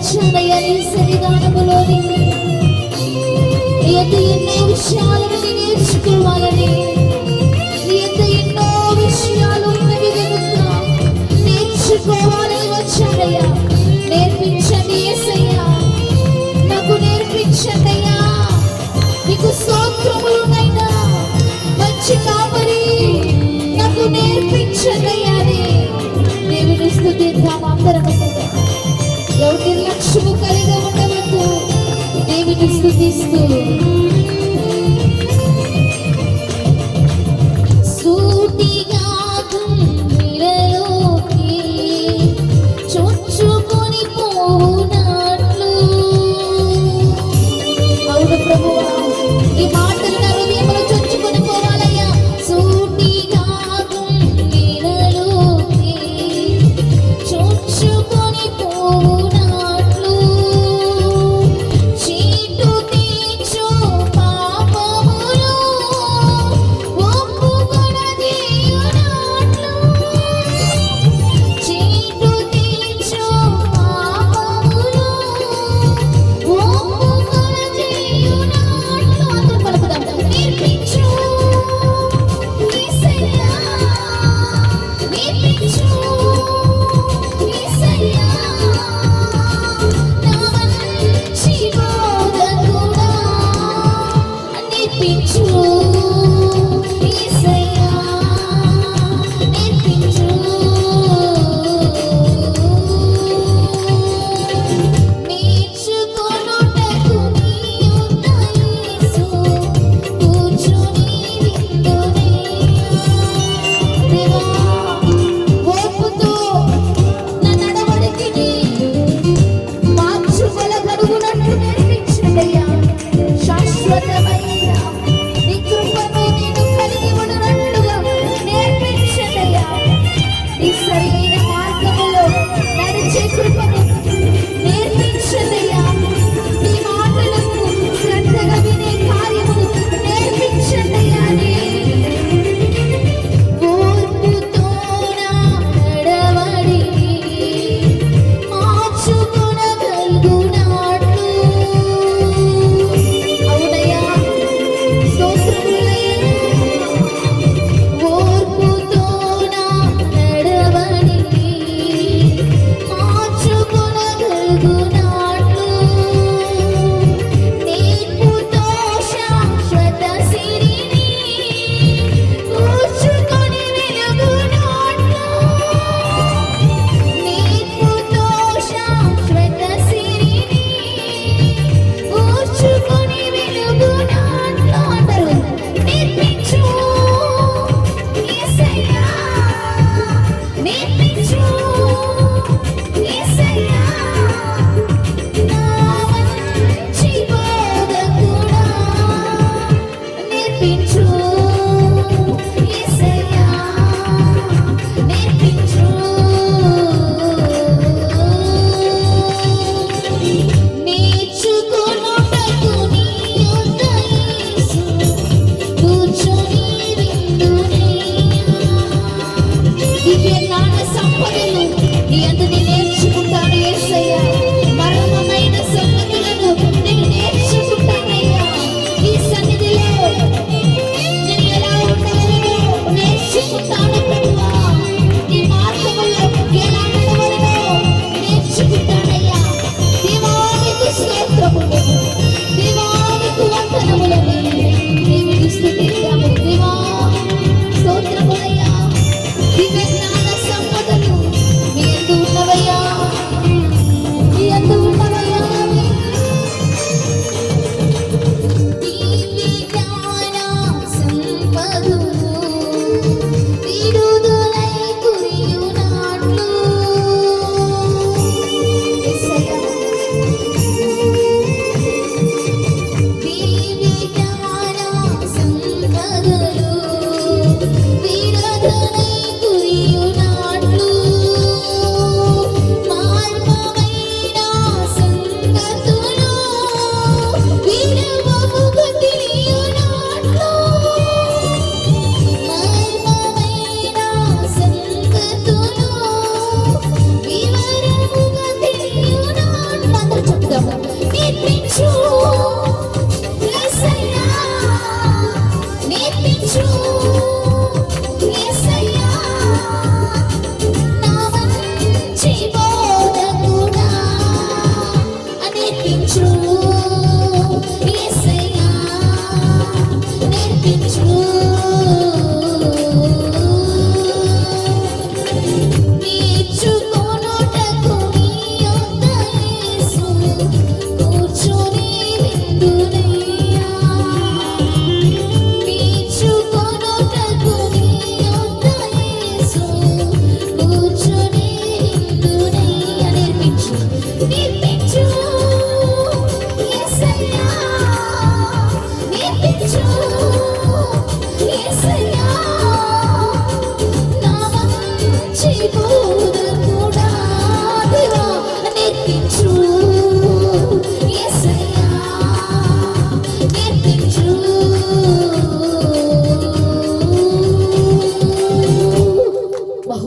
మార్చండియా నీ సన్నిధానములో నీ ఎన్నో విషయాలను నేర్చుకోవాలని నీ యొక్క విషయాలు నేర్చుకోవాలని వచ్చాడయ్యా నేర్పించండి ఏసయ్యా. నాకు నేర్పించండి అయ్యా నీకు స్తోత్రములు నైనా మంచి అందరం ఎవరి నిర్లక్ష్యము కలిగి ఉండవద్దు. దేవుని స్థుతిస్తూ. సూటిగా చొచ్చుకొని పోవునట్లు. అవును ప్రభువా ఈ మాటలు